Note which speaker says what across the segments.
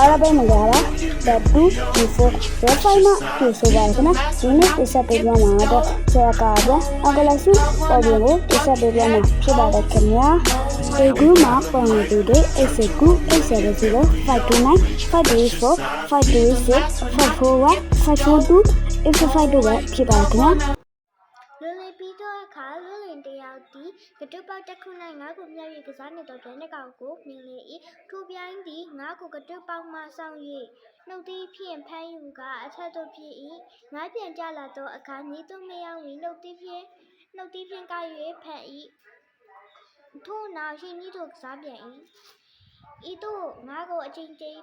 Speaker 1: အားလုံးပဲမင်္ဂလာပါလက်2 D4 059ပြေဆိုပါရခင်ဗျဒီနေ့တိဆက်ပေးပြမှာတော့ဆရာကပြန်အကလစုပေါ်ပြင်ကိုတိဆက်ပေးပြမှာဖြစ် ပါတယ်ခင်ဗျာဒီကူမှာပုံနေသူတွေ A9 A70 529 524 526 541 542 A55 တို့ပဲဖြစ်ပါတယ်ခင်ဗျာ
Speaker 2: လွန်လီပြီးတော့အခါလွန်လင်တယောက်သည်ကတုပေါက်တစ်ခု၌ငါးကိုမြှောက်၍ကစားနေသောပြိုင်တစ်ကောင်ကိုမြင်လေ၏ထိုပြိုင်သည်ငါးကိုကတုပေါက်မှဆောင်၍နှုတ်သီးဖြင့်ဖမ်းယူကအထက်သို့ဖြစ်၏ငါးပြန်ကြလာသောအခါညီသူမယောင်၏နှုတ်သီးဖြင့်နှုတ်သီးဖြင့်က၍ဖမ်း၏ထို့နောက်ရှင်ကြီးတို့ကစားပြန်၏ဤသို့ငါးကိုအချိန်ချင်း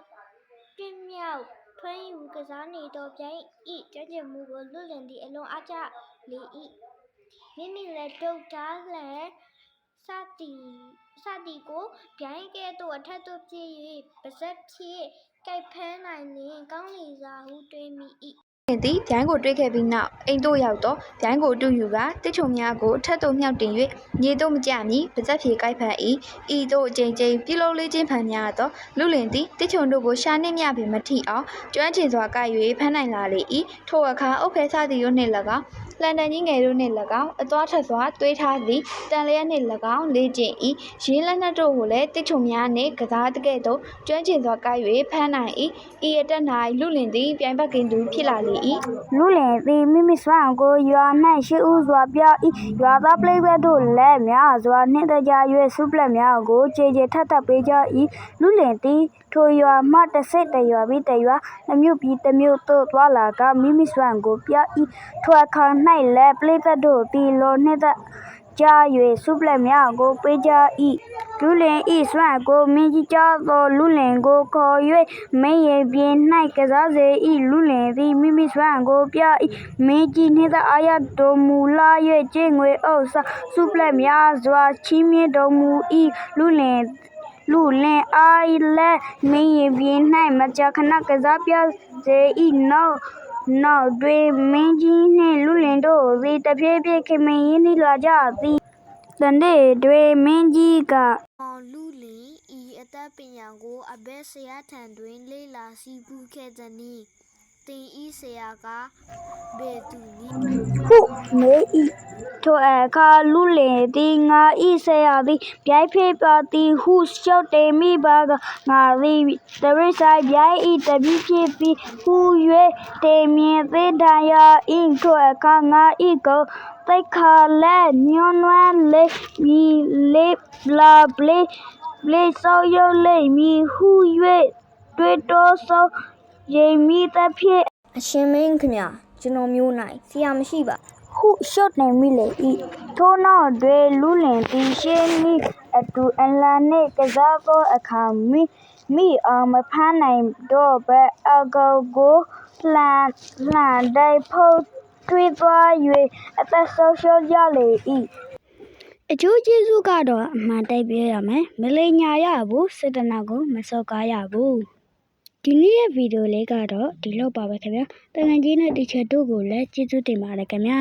Speaker 2: ပြင်းမြောက်ထွန်းယူကစားနေသောပြိုင်ဤကြကြမှုကိုလွတ်လင်သည့်အလွန်အားကျလေ၏ မိမိလက်တုပ်ထားလန်စသည်စသည်ကိုဗျိုင်းကဲ့သို့အထက်သို့ပြေး၍ပါဇက်ဖြင့်ကြိုက်ဖမ်းနိုင်လျင်ကောင်းလီစာဟုတွေးမိ၏
Speaker 3: တင်သည်ဗျိုင်းကိုတွေးခဲ့ပြီးနောက်အိမ်သို့ရောက်တော့ဗျိုင်းကိုတူယူကတစ်ချုံများကိုအထက်သို့မြှောက်တင်၍မြေသို့မကျမီပါဇက်ဖြေကိုက်ဖက်၏ဤသို့အကြိမ်ကြိမ်ပြုလုပ်လေးချင်းဖန်များတော့လူလင်သည်တစ်ချုံတို့ကိုရှာနှင့်မြပင်မထိအောင်ကျွမ်းကျင်စွာကိုက်၍ဖမ်းနိုင်လာလေ၏ထိုအခါအုတ်ခဲစားသည်တို့နှင့်၎င်း လန်တန်ကြီးငယ်တို့နှင့်၎င်းအသွားထက်စွာတွေးထားသည်တန်လျက်နှင့်၎င်းလေ့ကျင့်၏ရင်းလက်နက်တို့ကိုလည်းတစ်ချုံများနှင့်ကစားတကဲ့သို့ကျွမ်းကျင်စွာကိုက်၍ဖမ်းနိုင်၏ဤအတက်၌လူလင်သည်ပြိုင်ဘက်ကင်သူဖြစ်လာလေ၏
Speaker 1: လူလင်သည်မိမိစွမ်းကိုရွာ၌ရှိဥစွာပြ၏ရွာသားပလိသတ်တို့လည်းများစွာနှင့်တကြ၍စုပလက်များကိုခြေခြေထပ်ထပ်ပေးကြ၏လူလင်သည်ထိုရွာမှတစ်စိတ်တစ်ရွာပြီးတစ်ရွာတစ်မြို့ပြီးတစ်မြို့သို့သွားလာကမိမိစွမ်းကိုပြ၏ထိုအခါ၌လည်းပလိသတ်တို့သည်လောနှင့်တကြ၍စုပလက်များကိုပေးကြ၏လူလင်ဤစွမ်းကိုမင်းကြီးကြသောလူလင်ကိုခေါ်၍မင်းရဲ့ပြင်း၌ကစားစေ၏လူလင်သည်မိမိစွမ်းကိုပြ၏မင်းကြီးနှင့်တအာရတော်မူလာ၍ကျင့်ငွေဥစ္စာစုပလက်များစွာချီးမြှင့်တော်မူ၏လူလင်လူလင်အိုင်လက်မင်းရဲ့ပြင်း၌မကြာခဏကစားပြစေ၏နောက် နောက်တွင် မင်းကြီးနှင့်လူလင်တို့သည် တဖြည်းဖြည်း ခင်မင်ရင်းနှီးလာကြသည်တနေ့တွင် မင်းကြီးက
Speaker 2: အောင်လူလင်ဤအသက်ပညာကို အဘဲဆရာထံတွင် လေ့လာစီပူခဲ့သည်နီတင်ဤဆရာကဘယ်သူနည်း
Speaker 1: ဟုနေဤ ထိုအခါလူလင်သည် ငါဤဆရာသည် ဗျိုက်ဖေးပါသည်ဟုရှောက်တေမိပါက ငါသည်တရိဆိုင်ဗျိုက်ဤတပိဖြစ်ပြီးဟု၍တေမြင်သေးတန်ရာဤထိုအခါ ငါဤကိုတိတ်ခါလဲညွန်းနွမ်းလေးမီလေးလာပလေးပလေးဆောက်ရုပ်လေးမီဟု၍တွေ့တော်သောရိမ်မိသဖြင့်
Speaker 4: အရှင်မင်းခင်ဗျာကျွန်တော်မျိုးနိုင်ဆရာမရှိပါ
Speaker 1: ဟုရှုတ်နေမိလေဤထို့နောက်တွင် လူလင်သည် ရှင်းမိအတူ အလန်နှင့်ကစားသောအခါမိမိအောင်မဖမ်းနိုင်တော့ဘဲအကောကို လှန်လှန်တိုက်ဖို့ထွေးသွား၍အသက်ဆုံးရှုံးကြလေ၏အကျိုးကျေးဇူးကတော့ အမှန်တိုက်ပြောရမယ် မလိညာရဘူး စေတနာကို မစော်ကားရဘူး ဒီနေ့ရဲ့ ဗီဒီယိုလေးကတော့ ဒီလောက်ပါပဲခင်ဗျာတန်ငယ်ချင်းနဲ့ တီချာတို့ကိုလည်း ကျေးဇူးတင်ပါတယ်ခင်ဗျာ